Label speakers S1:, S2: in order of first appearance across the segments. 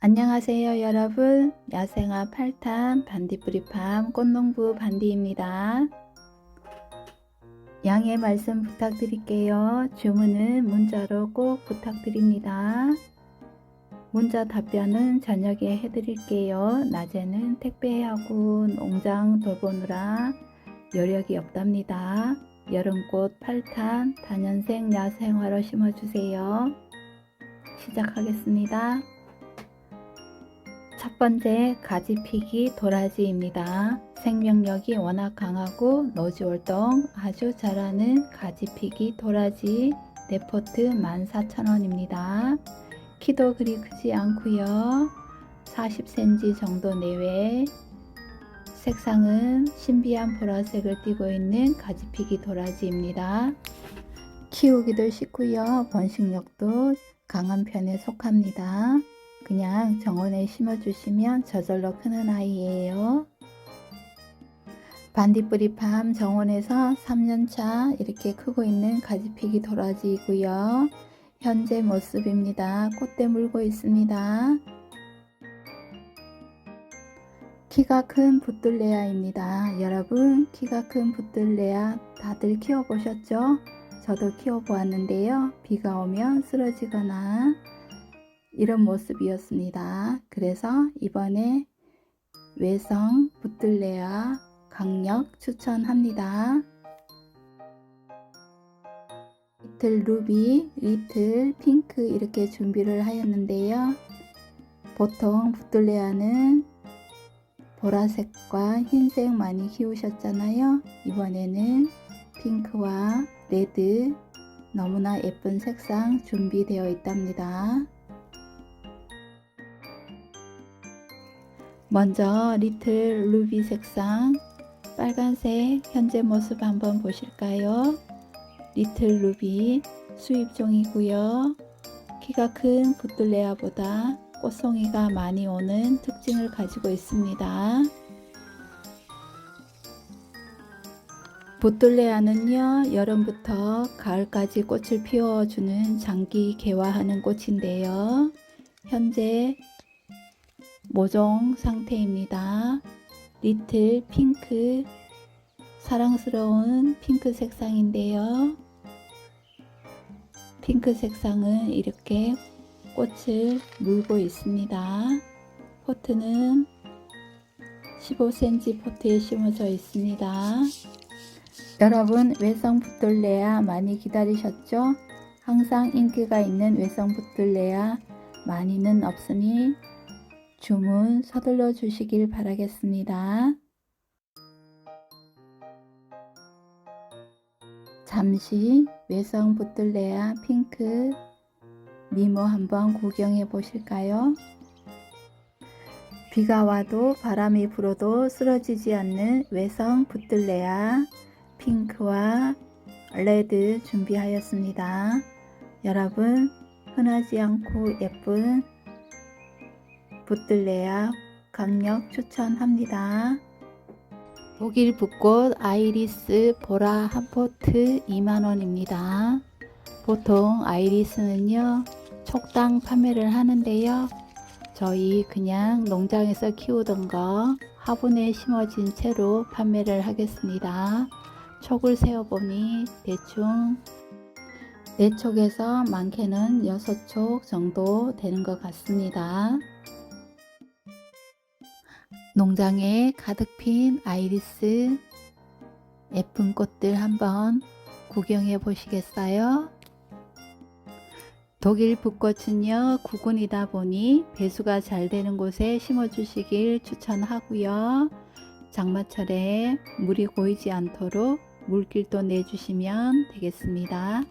S1: 안녕하세요 여러분. 야생화 8탄 반디뿌리팜 꽃농부 반디입니다. 양해 말씀 부탁드릴게요. 주문은 문자로 꼭 부탁드립니다. 문자 답변은 저녁에 해드릴게요. 낮에는 택배하고 농장 돌보느라 여력이 없답니다. 여름꽃 8탄 다년생 야생화로 심어주세요. 시작하겠습니다 첫 번째 가지 피기 도라지입니다. 생명력이 워낙 강하고 노지 활동 아주 잘하는 가지 피기 도라지 네포트 14,000원입니다. 키도 그리 크지 않고요. 40cm 정도 내외 색상은 신비한 보라색을 띠고 있는 가지피기 도라지입니다. 키우기도 쉽고요. 번식력도 강한 편에 속합니다. 그냥 정원에 심어주시면 저절로 크는 아이예요. 반딧불이팜 정원에서 3년차 이렇게 크고 있는 가지피기 도라지이고요. 현재 모습입니다. 꽃대 물고 있습니다. 키가 큰 붙들레아입니다. 여러분 키가 큰 붙들레아 다들 키워보셨죠? 저도 키워보았는데요. 비가 오면 쓰러지거나 이런 모습이었습니다. 그래서 이번에 외성 붙들레아 강력 추천합니다. 리틀 루비, 리틀 핑크 이렇게 준비를 하였는데요. 보통 붙들레아는 보라색과 흰색 많이 키우셨잖아요. 이번에는 핑크와 레드 너무나 예쁜 색상 준비되어 있답니다. 먼저 리틀 루비 색상 빨간색 현재 모습 한번 보실까요? 리틀 루비 수입종이고요. 키가 큰 붙들레아보다 꽃송이가 많이 오는 특징을 가지고 있습니다. 붙들레아는요 여름부터 가을까지 꽃을 피워주는 장기 개화하는 꽃인데요. 현재 모종 상태입니다. 리틀 핑크 사랑스러운 핑크 색상인데요. 핑크 색상은 이렇게 꽃을 물고 있습니다. 포트는 15cm 포트에 심어져 있습니다. 여러분 외성 붙들레아 많이 기다리셨죠? 항상 인기가 있는 외성 붙들레아 많이는 없으니 주문 서둘러 주시길 바라겠습니다. 잠시 외성 붙들레아 핑크 미모 한번 구경해 보실까요? 비가 와도 바람이 불어도 쓰러지지 않는 외성 붙들레아 핑크와 레드 준비하였습니다. 여러분 흔하지 않고 예쁜 붙들레아 강력 추천합니다. 독일 붓꽃 아이리스 보라 한 포트 2만원입니다. 보통 아이리스는요 촉당 판매를 하는데요. 저희 그냥 농장에서 키우던 거 화분에 심어진 채로 판매를 하겠습니다. 촉을 세어보니 대충 4촉에서 많게는 6촉 정도 되는 것 같습니다. 농장에 가득 핀 아이리스 예쁜 꽃들 한번 구경해 보시겠어요? 독일 붓꽃은요 구근이다 보니 배수가 잘 되는 곳에 심어 주시길 추천하고요 장마철에 물이 고이지 않도록 물길도 내주시면 되겠습니다.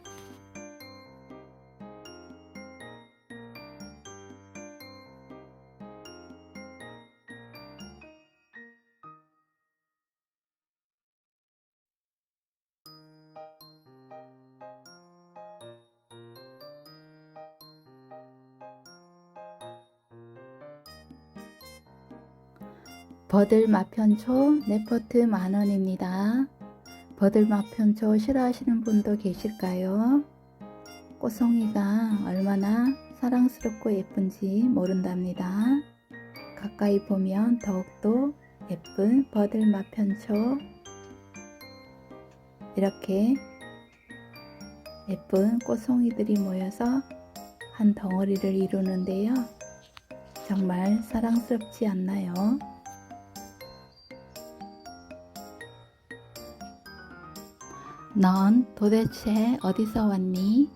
S1: 버들 마편초 네포트 만원입니다. 버들 마편초 싫어하시는 분도 계실까요? 꽃송이가 얼마나 사랑스럽고 예쁜지 모른답니다. 가까이 보면 더욱더 예쁜 버들맛 편초 이렇게 예쁜 꽃송이들이 모여서 한 덩어리를 이루는데요. 정말 사랑스럽지 않나요? 넌 도대체 어디서 왔니?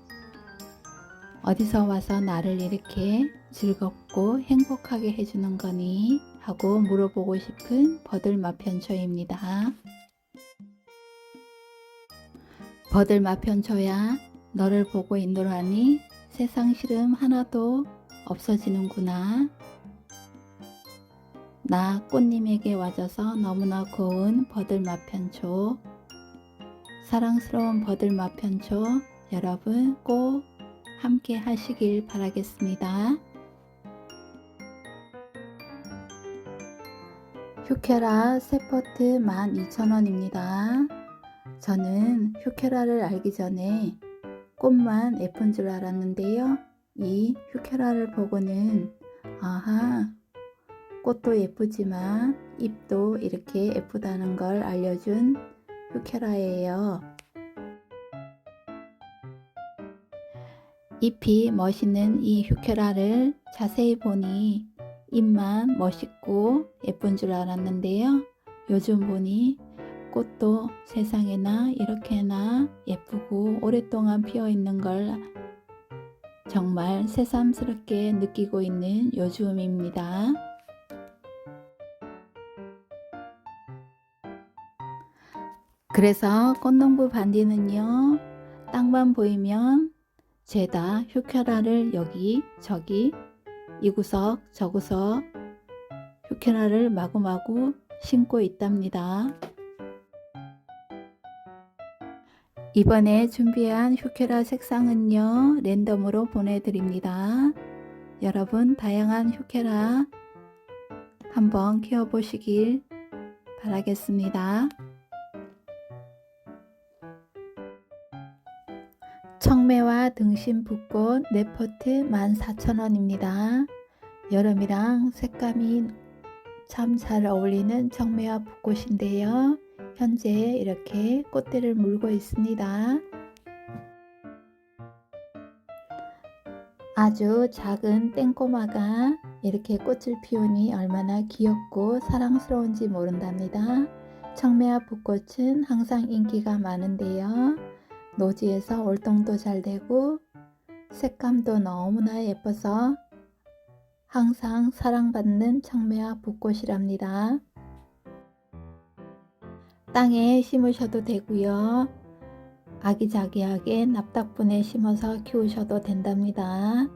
S1: 어디서 와서 나를 이렇게 즐겁고 행복하게 해주는 거니? 하고 물어보고 싶은 버들맛 편초입니다. 버들맛 편초야, 너를 보고 있노라니 세상 시름 하나도 없어지는구나. 나 꽃님에게 와줘서 너무나 고운 버들맛 편초. 사랑스러운 버들맛 편초 여러분 꼭 함께 하시길 바라겠습니다. 휴케라 세포트 12,000원입니다. 저는 휴케라를 알기 전에 꽃만 예쁜 줄 알았는데요. 이 휴케라를 보고는 아하 꽃도 예쁘지만 잎도 이렇게 예쁘다는 걸 알려준 휴케라예요. 잎이 멋있는 이 휴케라를 자세히 보니 잎만 멋있고 예쁜 줄 알았는데요. 요즘 보니 꽃도 세상에나 이렇게나 예쁘고 오랫동안 피어 있는 걸 정말 새삼스럽게 느끼고 있는 요즘입니다. 그래서 꽃농부 반디는요, 땅만 보이면 죄다 휴케라를 여기 저기 이 구석 저 구석 휴케라를 마구마구 심고 있답니다. 이번에 준비한 휴케라 색상은요 랜덤으로 보내드립니다. 여러분 다양한 휴케라 한번 키워보시길 바라겠습니다. 청매와 등심 붓꽃 네포트 14,000원입니다. 여름이랑 색감이 참 잘 어울리는 청매와 붓꽃인데요. 현재 이렇게 꽃대를 물고 있습니다. 아주 작은 땡꼬마가 이렇게 꽃을 피우니 얼마나 귀엽고 사랑스러운지 모른답니다. 청매와 붓꽃은 항상 인기가 많은데요. 노지에서 월동도 잘 되고 색감도 너무나 예뻐서 항상 사랑받는 청매와 붓꽃이랍니다. 땅에 심으셔도 되고요. 아기자기하게 납작분에 심어서 키우셔도 된답니다.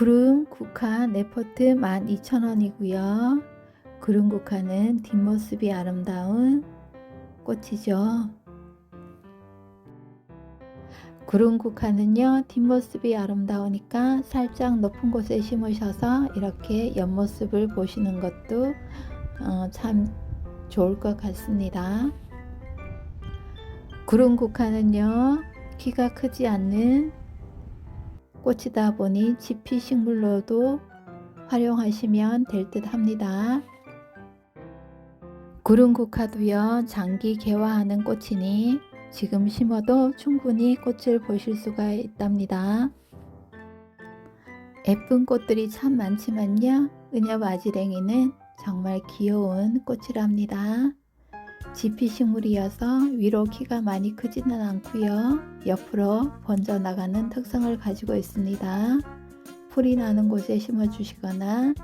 S1: 구름 국화 네포트 12,000원이고요. 구름 국화는 뒷모습이 아름다운 꽃이죠. 구름 국화는요, 뒷모습이 아름다우니까 살짝 높은 곳에 심으셔서 이렇게 옆모습을 보시는 것도 어, 참 좋을 것 같습니다. 구름 국화는요, 키가 크지 않는 꽃이다 보니 지피 식물로도 활용하시면 될 듯 합니다. 구름 국화도요, 장기 개화하는 꽃이니 지금 심어도 충분히 꽃을 보실 수가 있답니다. 예쁜 꽃들이 참 많지만요, 은엽 아지랭이는 정말 귀여운 꽃이랍니다. 지피 식물이어서 위로 키가 많이 크지는 않고요. 옆으로 번져 나가는 특성을 가지고 있습니다. 풀이 나는 곳에 심어 주시거나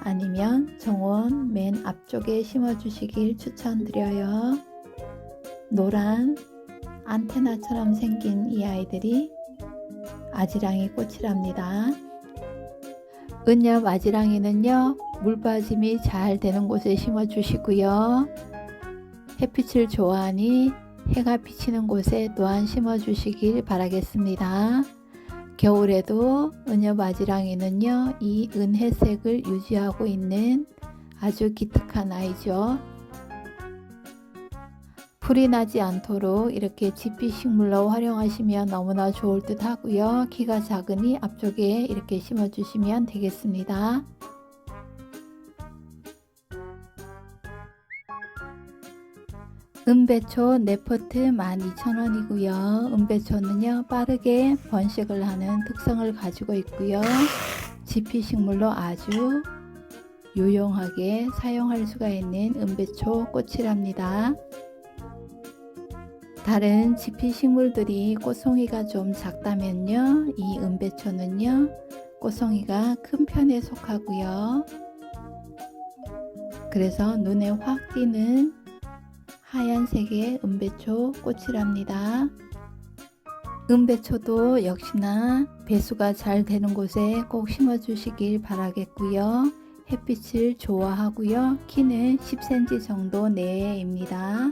S1: 아니면 정원 맨 앞쪽에 심어 주시길 추천드려요. 노란 안테나처럼 생긴 이 아이들이 아지랑이 꽃이랍니다. 은엽 아지랑이는요, 물 빠짐이 잘 되는 곳에 심어 주시고요. 햇빛을 좋아하니 해가 비치는 곳에 또한 심어 주시길 바라겠습니다. 겨울에도 은엽 아지랑이는요, 이 은혜색을 유지하고 있는 아주 기특한 아이죠. 풀이 나지 않도록 이렇게 지피 식물로 활용하시면 너무나 좋을 듯 하고요. 키가 작으니 앞쪽에 이렇게 심어 주시면 되겠습니다. 은배초 네포트 12,000원이고요. 은배초는요 빠르게 번식을 하는 특성을 가지고 있고요. 지피 식물로 아주 유용하게 사용할 수가 있는 은배초 꽃이랍니다. 다른 지피 식물들이 꽃송이가 좀 작다면요. 이 은배초는요. 꽃송이가 큰 편에 속하고요. 그래서 눈에 확 띄는 하얀색의 은배초 꽃이랍니다. 은배초도 역시나 배수가 잘 되는 곳에 꼭 심어주시길 바라겠고요. 햇빛을 좋아하고요. 키는 10cm 정도 내외입니다.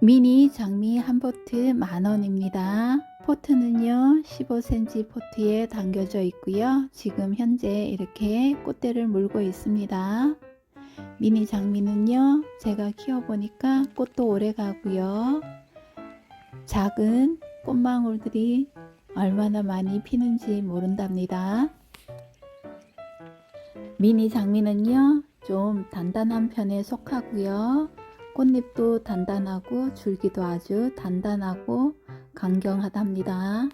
S1: 미니 장미 한 포트 만원입니다. 포트는요 15cm 포트에 담겨져 있고요. 지금 현재 이렇게 꽃대를 물고 있습니다. 미니 장미는요 제가 키워보니까 꽃도 오래 가고요. 작은 꽃망울들이 얼마나 많이 피는지 모른답니다. 미니 장미는요 좀 단단한 편에 속하고요. 꽃잎도 단단하고 줄기도 아주 단단하고 강경하답니다.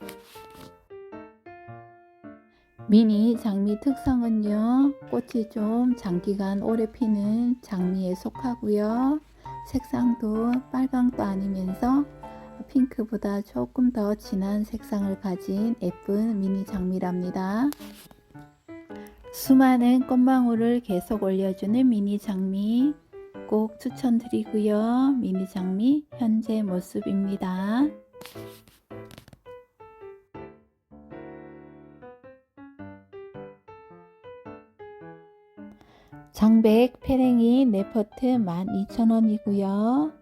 S1: 미니 장미 특성은요, 꽃이 좀 장기간 오래 피는 장미에 속하고요. 색상도 빨강도 아니면서 핑크보다 조금 더 진한 색상을 가진 예쁜 미니 장미랍니다. 수많은 꽃망울을 계속 올려주는 미니 장미 꼭 추천드리고요. 미니 장미 현재 모습입니다. 장백 페랭이 네퍼트 12,000원이고요.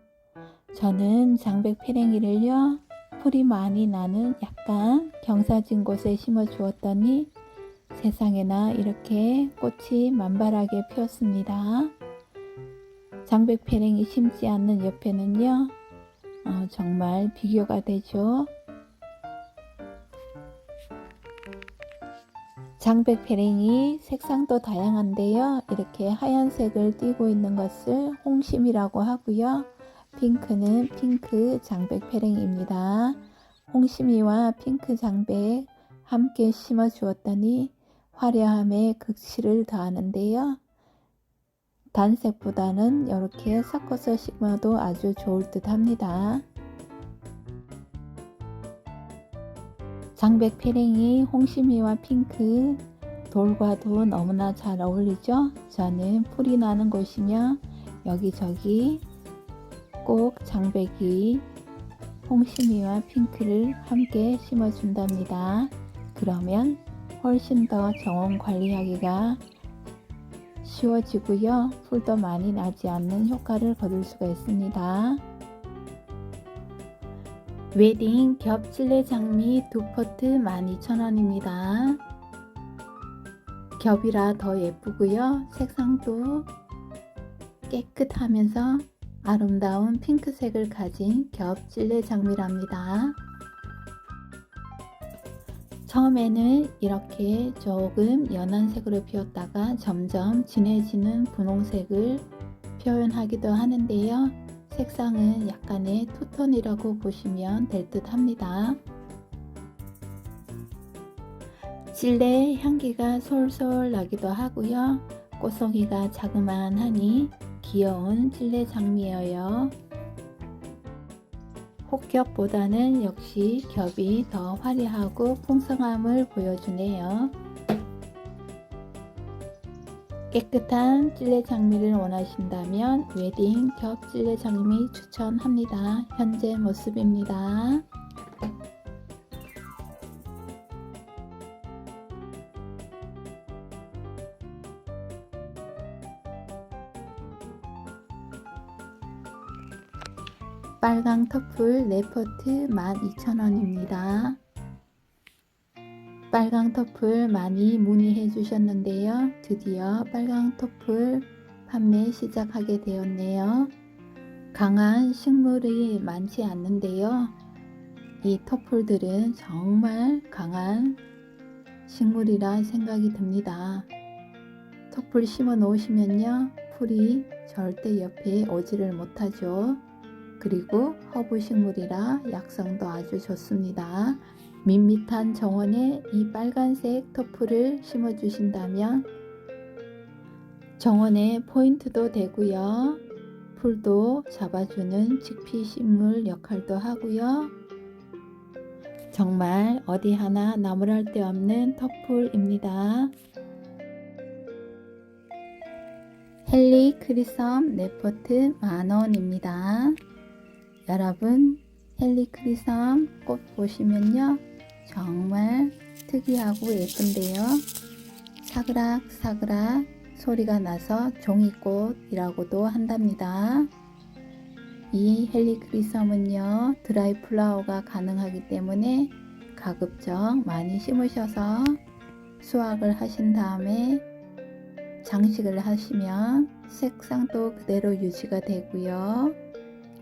S1: 저는 장백 페랭이를요. 풀이 많이 나는 약간 경사진 곳에 심어 주었더니 세상에나 이렇게 꽃이 만발하게 피었습니다. 장백 페랭이 심지 않는 옆에는요. 어, 정말 비교가 되죠. 장백 페랭이 색상도 다양한데요. 이렇게 하얀색을 띠고 있는 것을 홍심이라고 하고요. 핑크는 핑크 장백 페랭입니다. 홍심이와 핑크 장백 함께 심어 주었더니 화려함에 극치를 더하는데요. 단색보다는 이렇게 섞어서 심어도 아주 좋을 듯 합니다. 장백 페랭이 홍심이와 핑크 돌과도 너무나 잘 어울리죠? 저는 풀이 나는 곳이며 여기저기 꼭 장백이 홍심이와 핑크를 함께 심어준답니다. 그러면 훨씬 더 정원 관리하기가 쉬워지고요. 풀도 많이 나지 않는 효과를 거둘 수가 있습니다. 웨딩 겹질레 장미 두 포트 12,000원입니다. 겹이라 더 예쁘고요. 색상도 깨끗하면서 아름다운 핑크색을 가진 겹질레 장미랍니다. 처음에는 이렇게 조금 연한 색으로 피었다가 점점 진해지는 분홍색을 표현하기도 하는데요. 색상은 약간의 투톤이라고 보시면 될 듯 합니다. 찔레 향기가 솔솔 나기도 하고요. 꽃송이가 자그만하니 귀여운 찔레 장미예요. 혹겹보다는 역시 겹이 더 화려하고 풍성함을 보여주네요. 깨끗한 찔레 장미를 원하신다면 웨딩 겹 찔레 장미 추천합니다. 현재 모습입니다. 빨강 터플 레퍼트 12,000원입니다. 빨강 터플 많이 문의해 주셨는데요. 드디어 빨강 터플 판매 시작하게 되었네요. 강한 식물이 많지 않는데요. 이 터플들은 정말 강한 식물이라 생각이 듭니다. 터플 심어 놓으시면요. 풀이 절대 옆에 오지를 못하죠. 그리고 허브 식물이라 약성도 아주 좋습니다. 밋밋한 정원에 이 빨간색 터프를 심어 주신다면 정원의 포인트도 되고요. 풀도 잡아주는 직피 식물 역할도 하고요. 정말 어디 하나 나무랄 데 없는 터풀입니다. 헬리 크리섬 네포트 만원입니다. 여러분 헬리 크리섬 꽃 보시면요. 정말 특이하고 예쁜데요. 사그락 사그락 소리가 나서 종이꽃이라고도 한답니다. 이 헬리크리섬은요 드라이 플라워가 가능하기 때문에 가급적 많이 심으셔서 수확을 하신 다음에 장식을 하시면 색상도 그대로 유지가 되고요.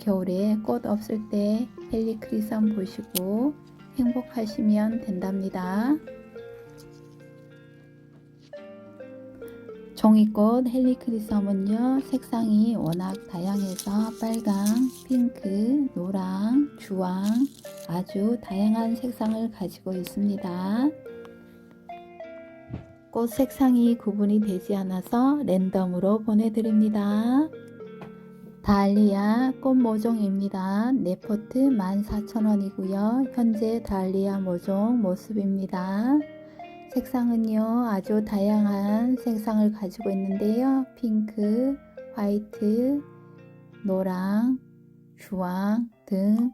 S1: 겨울에 꽃 없을 때 헬리 크리섬 보시고 행복하시면 된답니다. 종이꽃 헬리 크리섬은요 색상이 워낙 다양해서 빨강, 핑크, 노랑, 주황 아주 다양한 색상을 가지고 있습니다. 꽃 색상이 구분이 되지 않아서 랜덤으로 보내드립니다. 달리아 꽃 모종입니다. 네포트 14,000원이고요. 현재 달리아 모종 모습입니다. 색상은요 아주 다양한 색상을 가지고 있는데요 핑크, 화이트, 노랑, 주황 등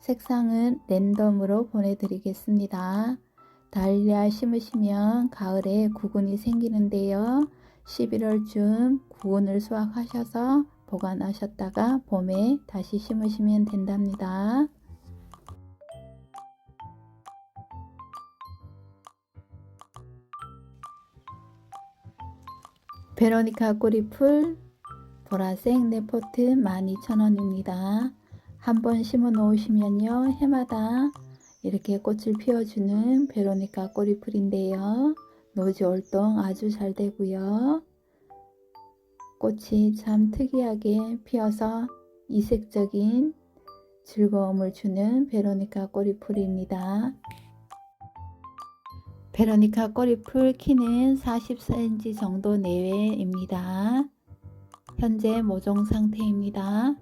S1: 색상은 랜덤으로 보내드리겠습니다 달리아 심으시면 가을에 구근이 생기는데요 11월쯤 구근을 수확하셔서 보관하셨다가 봄에 다시 심으시면 된답니다 베로니카 꼬리풀 보라색 네포트 12,000원입니다. 한번 심어 놓으시면요. 해마다 이렇게 꽃을 피워주는 베로니카 꼬리풀인데요. 노지 활동 아주 잘 되고요. 꽃이 참 특이하게 피어서 이색적인 즐거움을 주는 베로니카 꼬리풀입니다. 베로니카 꼬리풀 키는 40cm 정도 내외입니다. 현재 모종 상태입니다.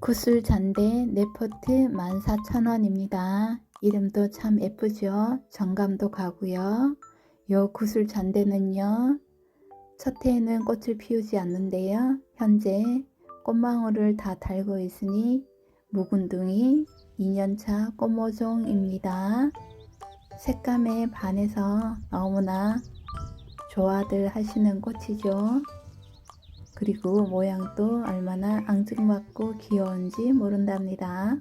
S1: 구슬 잔대 네포트 14,000원입니다. 이름도 참 예쁘죠? 정감도 가고요. 요 구슬 잔대는요. 첫 해에는 꽃을 피우지 않는데요. 현재 꽃망울을 다 달고 있으니 묵은둥이 2년차 꽃모종입니다. 색감에 반해서 너무나 좋아들 하시는 꽃이죠. 그리고 모양도 얼마나 앙증맞고 귀여운지 모른답니다.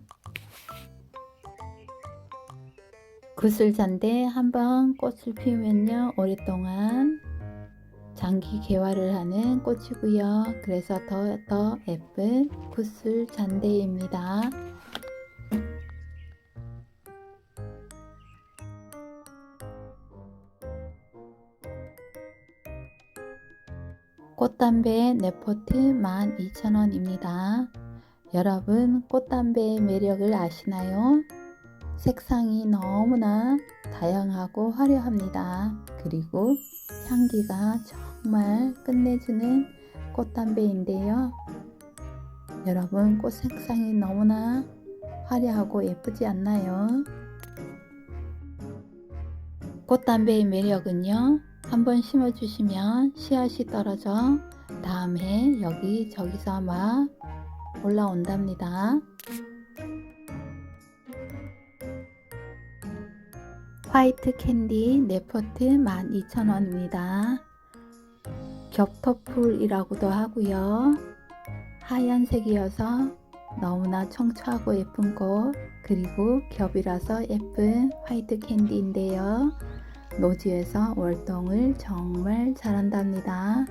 S1: 구슬잔데 한번 꽃을 피우면요 오랫동안 장기 개화를 하는 꽃이고요. 그래서 더 더 예쁜 구슬 잔대입니다. 꽃담배 네포트 12,000원입니다. 여러분 꽃담배의 매력을 아시나요? 색상이 너무나 다양하고 화려합니다. 그리고 향기가 정말 끝내주는 꽃담배인데요. 여러분 꽃 색상이 너무나 화려하고 예쁘지 않나요? 꽃담배의 매력은요. 한번 심어주시면 씨앗이 떨어져 다음에 여기 저기서 막 올라온답니다. 화이트 캔디 네포트 12,000원입니다. 겹터풀이라고도 하고요. 하얀색이어서 너무나 청초하고 예쁜 꽃 그리고 겹이라서 예쁜 화이트 캔디인데요. 노지에서 월동을 정말 잘한답니다.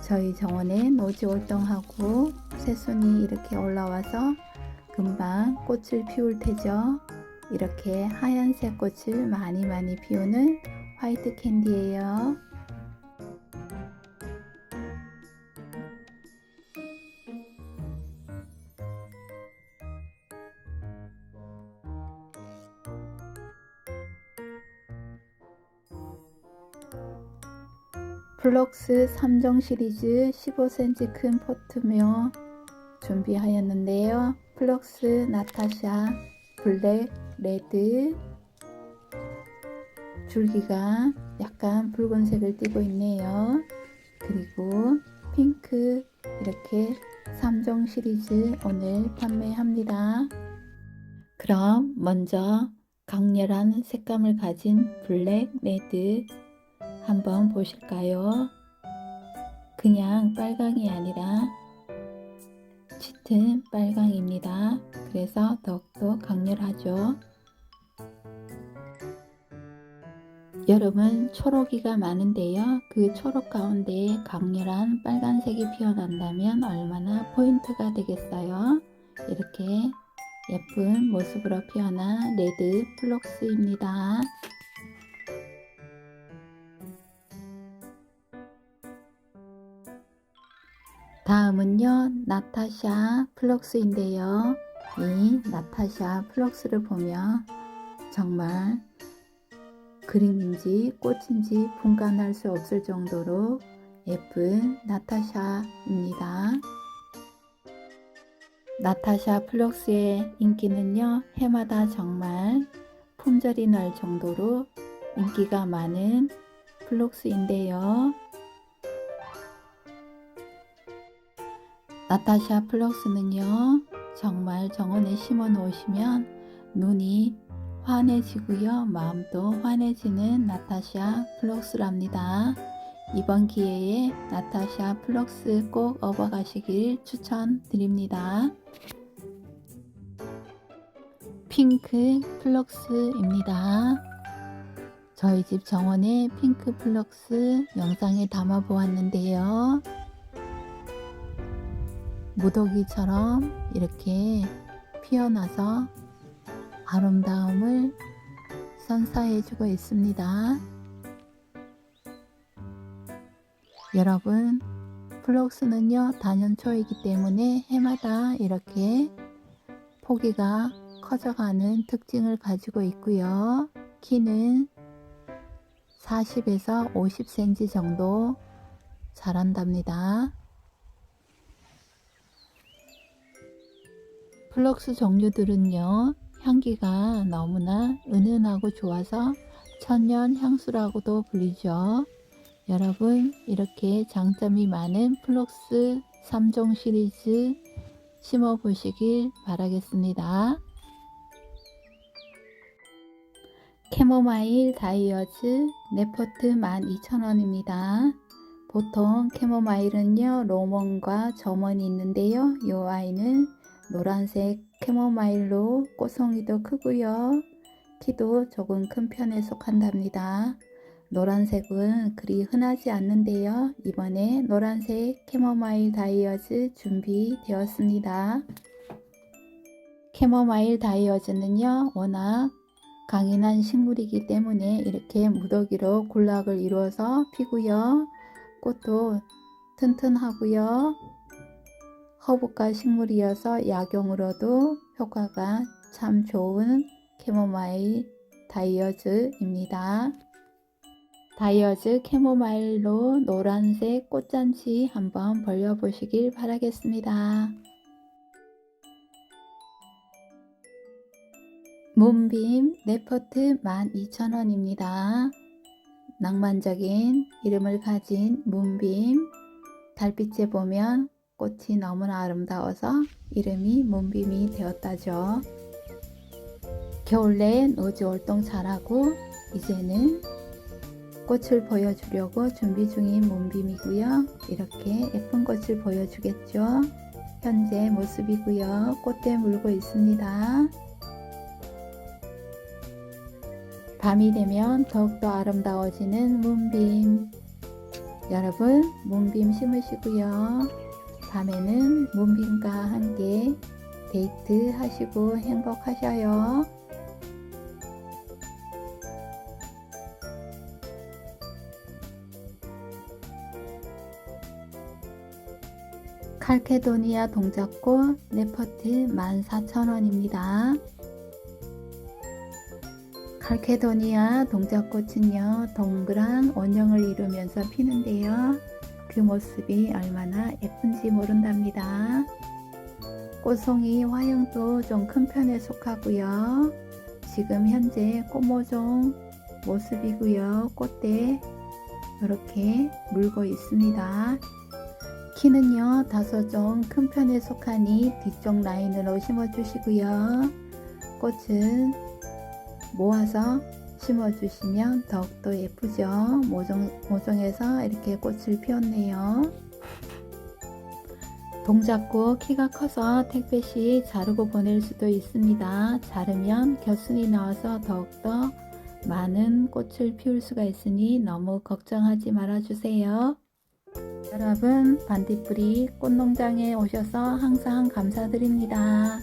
S1: 저희 정원에 노지 월동하고 새순이 이렇게 올라와서 금방 꽃을 피울 테죠. 이렇게 하얀색 꽃을 많이 많이 피우는 화이트 캔디예요. 플럭스 3종 시리즈 15cm 큰 포트며 준비하였는데요. 플럭스 나타샤 블랙 레드 줄기가 약간 붉은색을 띠고 있네요. 그리고 핑크 이렇게 3종 시리즈 오늘 판매합니다. 그럼 먼저 강렬한 색감을 가진 블랙 레드 한번 보실까요? 그냥 빨강이 아니라 짙은 빨강입니다. 그래서 더욱더 강렬하죠. 여름은 초록이가 많은데요. 그 초록 가운데 강렬한 빨간색이 피어난다면 얼마나 포인트가 되겠어요. 이렇게 예쁜 모습으로 피어난 레드 플록스입니다. 다음은요, 나타샤 플럭스인데요. 이 나타샤 플럭스를 보면 정말 그림인지 꽃인지 분간할 수 없을 정도로 예쁜 나타샤입니다. 나타샤 플럭스의 인기는요, 해마다 정말 품절이 날 정도로 인기가 많은 플럭스인데요. 나타샤 플럭스는요, 정말 정원에 심어 놓으시면 눈이 환해지고요, 마음도 환해지는 나타샤 플럭스랍니다. 이번 기회에 나타샤 플럭스 꼭 업어가시길 추천드립니다. 핑크 플럭스입니다. 저희 집 정원의 핑크 플럭스 영상에 담아 보았는데요. 무더기처럼 이렇게 피어나서 아름다움을 선사해주고 있습니다. 여러분, 플럭스는요, 단연초이기 때문에 해마다 이렇게 포기가 커져가는 특징을 가지고 있고요. 키는 40에서 50cm 정도 자란답니다. 플럭스 종류들은요, 향기가 너무나 은은하고 좋아서 천연 향수라고도 불리죠. 여러분, 이렇게 장점이 많은 플럭스 3종 시리즈 심어 보시길 바라겠습니다. 캐모마일 다이어즈 네포트 12,000원입니다. 보통 캐모마일은요, 로몬과 점원이 있는데요. 이 아이는 노란색 캐모마일로 꽃송이도 크고요. 키도 조금 큰 편에 속한답니다. 노란색은 그리 흔하지 않는데요. 이번에 노란색 캐모마일 다이어즈 준비되었습니다. 캐모마일 다이어즈는요, 워낙 강인한 식물이기 때문에 이렇게 무더기로 군락을 이루어서 피고요. 꽃도 튼튼하고요. 허브과 식물이어서 약용으로도 효과가 참 좋은 캐모마일 다이어즈입니다. 다이어즈 캐모마일로 노란색 꽃잔치 한번 벌려보시길 바라겠습니다. 문빔 네포트 12,000원입니다. 낭만적인 이름을 가진 문빔 달빛에 보면 꽃이 너무나 아름다워서 이름이 문빔이 되었다죠. 겨울 내에 노지 활동 잘하고 이제는 꽃을 보여주려고 준비 중인 문빔이고요. 이렇게 예쁜 꽃을 보여주겠죠. 현재 모습이고요. 꽃대 물고 있습니다. 밤이 되면 더욱더 아름다워지는 문빔. 여러분, 문빔 심으시고요. 밤에는 문빔과 함께 데이트 하시고 행복하셔요. 칼케도니아 동작꽃 네퍼트 14,000원입니다. 칼케도니아 동작꽃은요, 동그란 원형을 이루면서 피는데요. 그 모습이 얼마나 예쁜지 모른답니다. 꽃송이 화형도 좀 큰 편에 속하고요. 지금 현재 꽃모종 모습이고요. 꽃대 이렇게 물고 있습니다. 키는요 다소 좀 큰 편에 속하니 뒤쪽 라인으로 심어 주시고요 꽃은 모아서 심어 주시면 더욱더 예쁘죠? 모종, 모종에서 이렇게 꽃을 피웠네요. 동작고 키가 커서 택배 시 자르고 보낼 수도 있습니다. 자르면 겨순이 나와서 더욱더 많은 꽃을 피울 수가 있으니 너무 걱정하지 말아 주세요. 여러분 반딧불이 꽃농장에 오셔서 항상 감사드립니다.